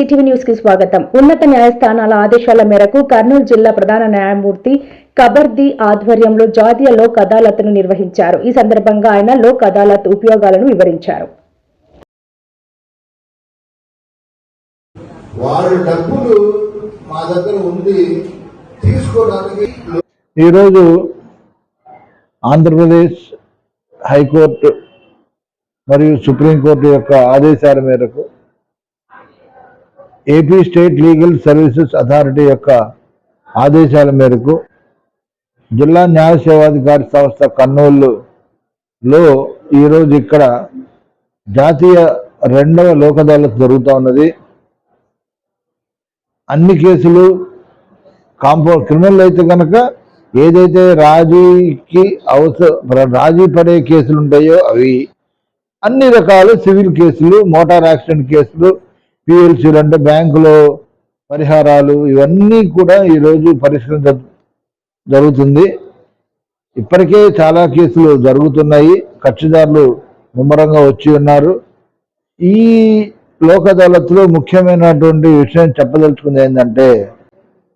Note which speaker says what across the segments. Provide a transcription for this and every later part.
Speaker 1: CTV న్యూస్కి స్వాగతం. ఉన్నత న్యాయస్థానాల ఆదేశాల మేరకు కర్నూలు జిల్లా ప్రధాన న్యాయమూర్తి కబర్ది ఆధ్వర్యంలో జాతీయ లోక్ అదాలత్ను నిర్వహించారు. ఈ సందర్భంగా ఆయన లోక్ అదాలత్ ఉపయోగాలను వివరించారు.
Speaker 2: వారి డబ్బులు మా దగ్గర ఉంది తీసుకోవడానికి
Speaker 3: ఈరోజు ఆంధ్రప్రదేశ్ హైకోర్టు మరియు సుప్రీంకోర్టు యొక్క ఆదేశాల మేరకు AP state legal services authority యొక్క ఆదేశాల మేరకు జిల్లా న్యాయ సేవాధికారి సంస్థ కర్నూలులో ఈరోజు ఇక్కడ జాతీయ రెండవ లోక్ అదాలత్ జరుగుతూ ఉన్నది. అన్ని కేసులు కాంపౌండ్ క్రిమినల్ అయితే కనుక ఏదైతే రాజీకి అవసర రాజీ పడే కేసులు ఉంటాయో అవి అన్ని రకాల సివిల్ కేసులు మోటార్ యాక్సిడెంట్ కేసులు పిఎల్సీలు అంటే బ్యాంకులో పరిహారాలు ఇవన్నీ కూడా ఈరోజు పరిష్కరించ జరుగుతుంది. ఇప్పటికే చాలా కేసులు జరుగుతున్నాయి. కక్షిదారులు ముమ్మరంగా వచ్చి ఉన్నారు. ఈ లోక్ అదాలత్లో ముఖ్యమైనటువంటి విషయం చెప్పదలుచుకుంది ఏంటంటే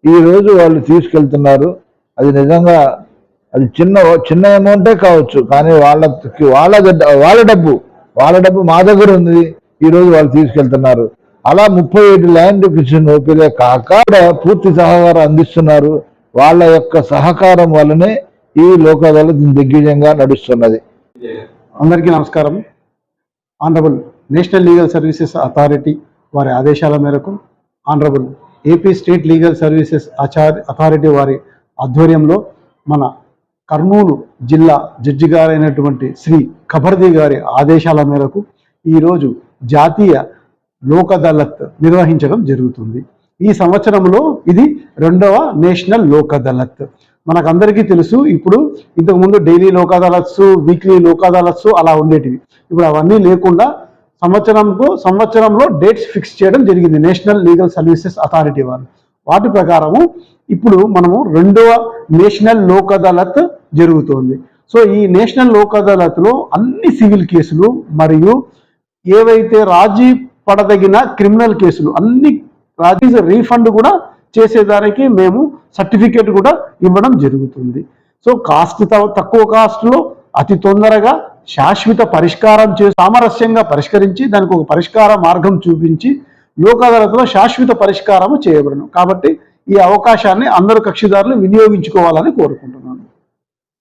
Speaker 3: ఈరోజు వాళ్ళు తీసుకెళ్తున్నారు. అది నిజంగా అది చిన్న చిన్న అమౌంటే కావచ్చు కానీ వాళ్ళకి వాళ్ళ గడ్డ- వాళ్ళ డబ్బు వాళ్ళ డబ్బు మా దగ్గర ఉంది. ఈరోజు వాళ్ళు తీసుకెళ్తున్నారు. అలా ముప్పై ఏడు ల్యాండ్ ఎక్విజిషన్ ఓపీలే కాక పూర్తి సహకారం అందిస్తున్నారు. వాళ్ళ యొక్క సహకారం వల్లనే ఈ లోక్ అదాలత్ దిగ్విజయంగా నడుస్తున్నది.
Speaker 4: అందరికీ నమస్కారం. Honourable national legal services authority వారి ఆదేశాల మేరకు honourable AP state legal services achar authority వారి ఆధ్వర్యంలో మన కర్నూలు జిల్లా జడ్జి గారైనటువంటి శ్రీ కబర్ది గారి ఆదేశాల మేరకు ఈరోజు జాతీయ లోక్ అదాలత్ నిర్వహించడం జరుగుతుంది. ఈ సంవత్సరంలో ఇది రెండవ నేషనల్ లోక్ అదాలత్ మనకందరికీ తెలుసు ఇప్పుడు ఇంతకుముందు డైలీ లోక్ అదాలత్స్ వీక్లీ లోక్ అదాలత్స్ అలా ఉండేటివి. ఇప్పుడు అవన్నీ లేకుండా సంవత్సరంకు సంవత్సరంలో డేట్స్ ఫిక్స్ చేయడం జరిగింది నేషనల్ లీగల్ సర్వీసెస్ అథారిటీ వారు వాటి ప్రకారము ఇప్పుడు మనము రెండవ నేషనల్ లోక్ అదాలత్ జరుగుతోంది. సో ఈ నేషనల్ లోక్ అదాలత్లో అన్ని సివిల్ కేసులు మరియు ఏవైతే రాజీ పడదగిన క్రిమినల్ కేసులు. అన్ని రాజీజ రీఫండ్ కూడా చేసేదానికి మేము సర్టిఫికేట్ కూడా ఇవ్వడం జరుగుతుంది. సో కాస్ట్ తక్కువ కాస్ట్లో అతి తొందరగా శాశ్వత పరిష్కారం చే సామరస్యంగా పరిష్కరించి దానికి ఒక పరిష్కార మార్గం చూపించి లోక్ అదాలత్లో శాశ్వత పరిష్కారం చేయబడను. కాబట్టి ఈ అవకాశాన్ని అందరు కక్షిదారులు వినియోగించుకోవాలని కోరుకుంటున్నాను